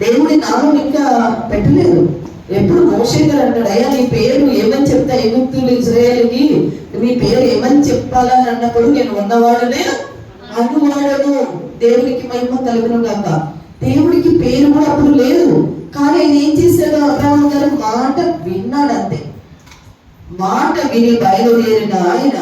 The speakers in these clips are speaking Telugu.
దేవుడి నామం ఇంకా పెట్టలేదు. ఎప్పుడు మోషే అంటాడు అయ్యా నీ పేరు ఏమని చెప్తా? ఎగుప్తులు ఇజ్రాయేల్కి నీ పేరు ఏమని చెప్పాలని అన్నప్పుడు నేను ఉన్నవాడనే అనువాడను. దేవుడికి మహిమ కలుగును కాక దేవుడికి పేరు కూడా అప్పుడు లేదు. కానీ ఆయన ఏం చేశాడు? అబ్రాహం గారు మాట విన్నాడు అంతే మాట విని బయలుదేరిన ఆయన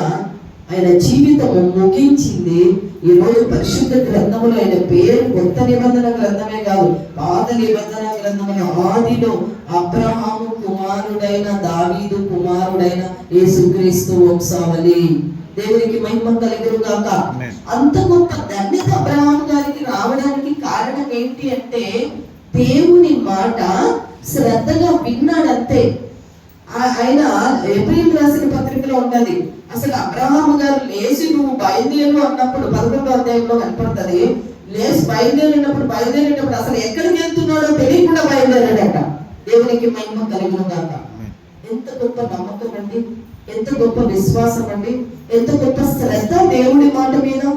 ఆయన జీవితం ముగించింది ఈ రోజు పరిశుద్ధ గ్రంథములో ఆయన పేరు కొత్త నిబంధన గ్రంథమే కాదు పాత నిబంధన గ్రంథముల. ఆదిలో అబ్రహాము కుమారుడైన దావీదు కుమారుడైన యేసుక్రీస్తు వంశావళి. దేవునికి మహిమ కలుగురు Amen. అంత గొప్ప ధన్యత అబ్రహాం గారికి రావడానికి కారణం ఏంటి అంటే దేవుని మాట శ్రద్ధగా విన్నాడంతే. ఆయన ఏప్రిల్ రాసిన ఉన్నది అసలు అబ్రహాం గారు లేచి నువ్వు బయలుదేరు అన్నప్పుడు పదకొండో అధ్యాయంలో కనపడుతుంది. లేచి బయలుదేరినప్పుడు బయలుదేరేటప్పుడు అసలు ఎక్కడికి వెళ్తున్నాడో తెలియకుండా బయలుదేరాడట. దేవునికి మహిమ కలిగిన గాక. ఎంత గొప్ప నమ్మకం అండి. ఎంత గొప్ప విశ్వాసం అండి. ఎంత గొప్ప శ్రద్ధ దేవుడి మాట మీద.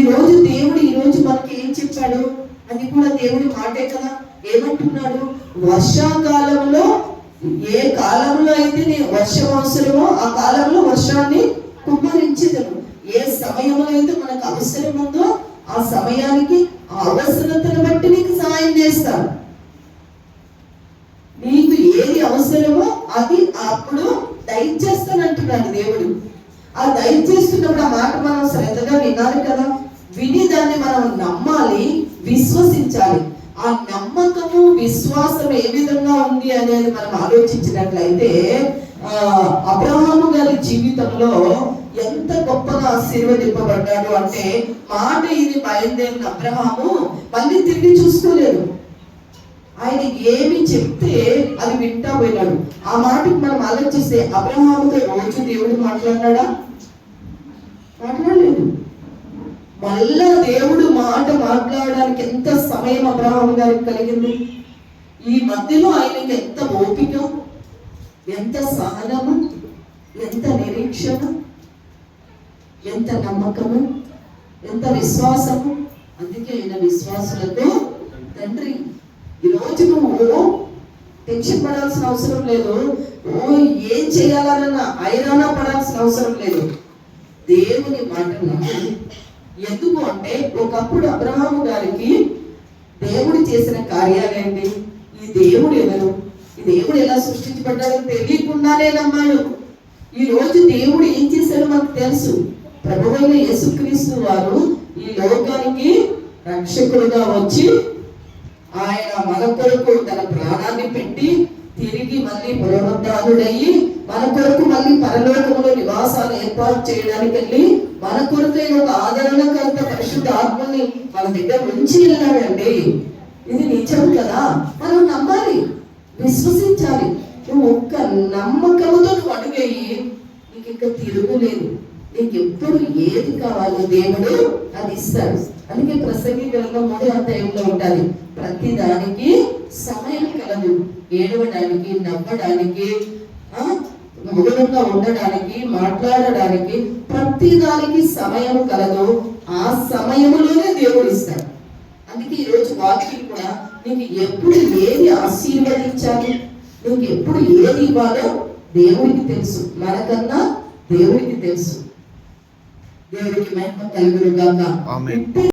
ఈ రోజు దేవుడు ఈ రోజు మనకి ఏం చెప్పాడు? అది కూడా దేవుడి మాటే కదా. ఏమంటున్నాడు? వర్షాకాలంలో ఏ కాలంలో అయితే నేను వర్షం అవసరమో ఆ కాలంలో వర్షాన్ని కుమ్మరించదను ఏ సమయంలో అయితే మనకు అవసరం ఉందో ఆ సమయానికి ఆ అవసరతను బట్టి నీకు సహాయం చేస్తాను నీకు ఏది అవసరమో అది అప్పుడు దయచేస్తానంటున్నాడు దేవుడు. ఆ దయచేస్తున్నప్పుడు ఆ మాట మనం శ్రద్ధగా వినాలి కదా. విని దాన్ని మనం నమ్మాలి విశ్వసించాలి. ఆ నమ్మ నమ్మకము విశ్వాసం ఏ విధంగా ఉంది అనేది మనం ఆలోచించినట్లయితే అబ్రహాము గారి జీవితంలో ఎంత గొప్పగా ఆశీర్వదింపబడ్డాడు అంటే మాట ఇది బయలుదేరిన అబ్రహాము మళ్ళీ తిరిగి చూసుకోలేదు. ఆయన ఏమి చెప్తే అది వింటా పోయినాడు. ఆ మాటకి మనం ఆలోచిస్తే అబ్రహాముతో రోజు దేవుడు మాట్లాడినాడా? మాట్లాడలేదు. మళ్ళా దేవుడు మాట మాట్లాడడానికి ఎంత సమయం అబ్రహాం గారికి కలిగింది? ఈ మధ్యలో ఆయనకి ఎంత ఓపిక? ఎంత సహనము? ఎంత నిరీక్షణ? ఎంత నమ్మకము? ఎంత విశ్వాసము? అందుకే ఆయన విశ్వాసులతో తండ్రి ఈ రోజు నువ్వు టెన్షన్ పడాల్సిన అవసరం లేదు. ఓ ఏం చేయాలన్న ఐరానా పడాల్సిన అవసరం లేదు. దేవుని మాట నమ్ము. ఎందుకు అంటే ఒకప్పుడు అబ్రహాము గారికి దేవుడు చేసిన కార్యాలేంటి ఈ దేవుడు ఎవరు? ఈ దేవుడు ఎలా సృష్టించబడ్డాడో తెలియకుండానే నమ్మాడు. ఈ రోజు దేవుడు ఏం చేశాడో మనకు తెలుసు. ప్రభువైన యేసుక్రీస్తు వారు ఈ లోకానికి రక్షకులుగా వచ్చి ఆయన మన కొరకు తన ప్రాణాన్ని పెట్టి తిరిగి మళ్ళీ పునరుద్ధారుడయ్యి మన కొరకు మళ్ళీ పరలోకంలో నివాసాలు ఏర్పాటు చేయడానికి వెళ్ళి మన కొరకు ఒక ఆదరణకర్త పరిశుద్ధ ఆత్మని మన దగ్గర ఉంచి వెళ్ళాడండి ఇది నిజం కదా? మనం నమ్మాలి విశ్వసించాలి. నువ్వు ఒక్క నమ్మకంతో నువ్వు అడుగేయి నీకు ఇంకా తిరుగులేదు నీకు ఎప్పుడు ఏది కావాలో దేవుడు అది ఇస్తాడు. అందుకే ప్రసంగి గ్రంథం మూడు అధ్యాయంలో ఉండాలి. ప్రతి దానికి సమయం కలదు. ఏడవడానికి నవ్వడానికి ఆ, ఉండడానికి మాట్లాడడానికి ప్రతి దానికి సమయం కలదు. ఆ సమయంలోనే దేవుడు ఇస్తాడు. అందుకే ఈరోజు వాక్యం కూడా నీకు ఎప్పుడు ఏది ఆశీర్వదించాలి నీకు ఎప్పుడు ఏది ఇవ్వాలో దేవుడికి తెలుసు. మనకన్నా దేవుడికి తెలుసు. దేవుడికి మహిమ కలుగును